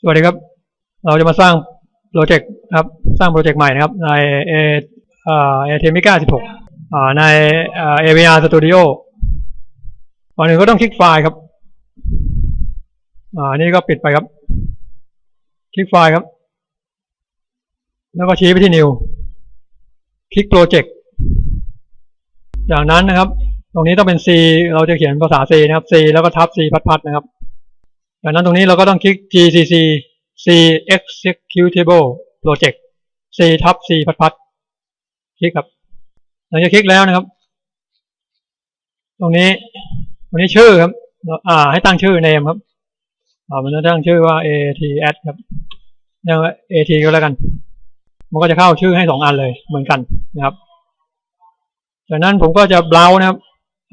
สวัสดีครับ เราจะมาสร้างโปรเจกต์ครับสร้างโปรเจกต์ใหม่นะครับในเอเอเทมิก้าสิบหกในเอ่อ AVR Studio ก่อนหนึ่งก็ต้องคลิกไฟล์ครับอ่านี่ก็ปิดไปครับ คลิกไฟล์ครับ แล้วก็ชี้ไปที่ New คลิกโปรเจกต์จากนั้นนะครับ ตรงนี้ต้องเป็น C เราจะเขียนภาษา C นะครับ C แล้วก็ทับ C พัดๆนะครับ จากนั้นตรงนี้เราก็ต้องคลิก GCC C Executable Project C ทับ C พัดพัดคลิกครับหลังจากคลิกแล้วนะครับ ตรงนี้ตรงนี้ชื่อครับเราอ่า ให้ตั้งชื่อ name ครับอ่ามันจะตั้งชื่อว่า ATS ครับเรียกว่า AT ก็แล้วกัน มันก็จะเข้าชื่อให้สองอันเลยเหมือนกันนะครับจากนั้นผมก็จะ browse นะครับ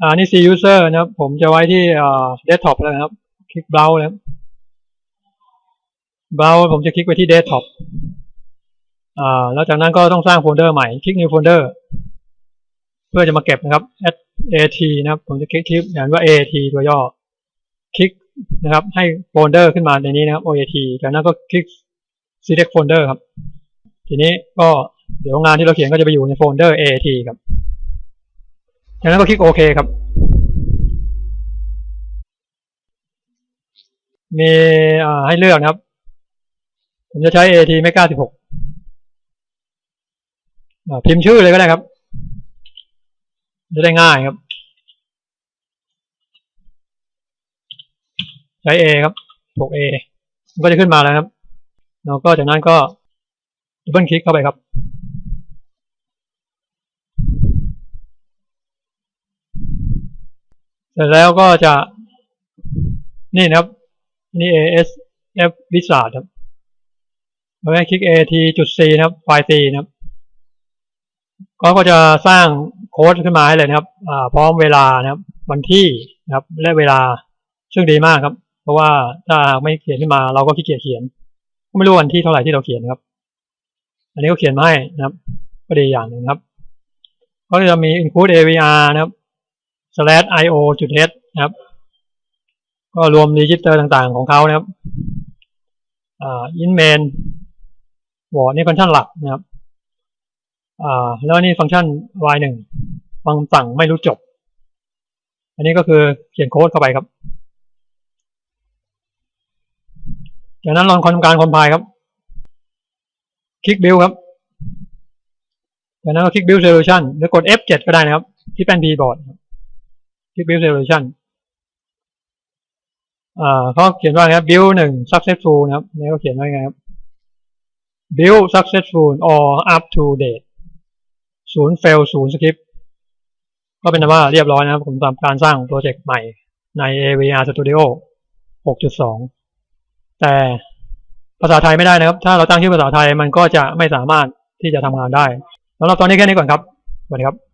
อ่า นี่ C user นะครับ ผมจะไว้ที่อ่า desktop แล้วนะครับ คลิก browse แล้ว browse ผมจะคลิกไปที่ desktop อ่าแล้วจากนั้นก็ต้องสร้างโฟลเดอร์ใหม่ คลิก new folder เพื่อจะมาเก็บนะครับ at นะครับ ผมจะคลิกคลิกอย่างว่า at ตัวย่อ คลิกนะครับ ให้โฟลเดอร์ขึ้นมาในนี้นะครับ oat จากนั้นก็คลิก select folder ครับ ทีนี้ก็เดี๋ยวงานที่เราเขียนก็จะไปอยู่ในโฟลเดอร์ at ครับ จากนั้นก็คลิกโอเคครับ มีอ่าให้เลือกนะครับ ผมจะใช้ AT Mega 16อ่าพิมพ์ชื่อเลยก็ได้ครับ จะได้ง่ายครับ ใช้ A ครับ 6A มันก็จะขึ้นมาแล้วครับ แล้วก็จากนั้นก็ดับเบิลคลิกเข้าไปครับเสร็จแล้วก็จะนี่นะครับ นี่ ASF Wizard ครับ เราให้คลิก AT จุด C นะครับไฟล์ C นะครับ ก็ก็จะสร้างโค้ดขึ้นมาให้เลยนะครับพร้อมเวลานะครับ วันที่นะครับ และเวลาซึ่งดีมากครับ เพราะว่าถ้าไม่เขียนขึ้นมาเราก็ขี้เกียจเขียน ก็ไม่รู้วันที่เท่าไหร่ที่เราเขียนนะครับ อันนี้ก็เขียนมาให้นะครับ ก็ดีอย่างหนึ่งครับ ก็จะมี include AVR นะครับ slash io จุด h นะครับ ก็รวมรีจิสเตอร์ต่างๆของเขานะครับ อ่า in main วอร์ดนี่ฟังก์ชันหลักนะครับอ่าแล้วนี่ฟังก์ชัน y หนึ่งฟังสั่งไม่รู้จบ อันนี้ก็คือเขียนโค้ดเข้าไปครับจากนั้นลองทำการคอมไพล์ครับ คลิก build ครับจากนั้นก็คลิก build solution หรือกด F7 ก็ได้นะครับ ที่แป้น keyboard ครับคลิก build solution อ่าเขาเขียนว่าไงครับ build หนึ่ง successful นะครับนี่เขาเขียนว่าไงครับ build successful or up to date ศูนย์ fail ศูนย์ script ก็เป็นว่าเรียบร้อยนะครับผมทำการสร้างโปรเจกต์ใหม่ใน AVR Studio 6.2 แต่ภาษาไทยไม่ได้นะครับ ถ้าเราตั้งชื่อภาษาไทยมันก็จะไม่สามารถที่จะทำงานได้สำหรับตอนนี้แค่นี้ก่อนครับสวัสดีครับ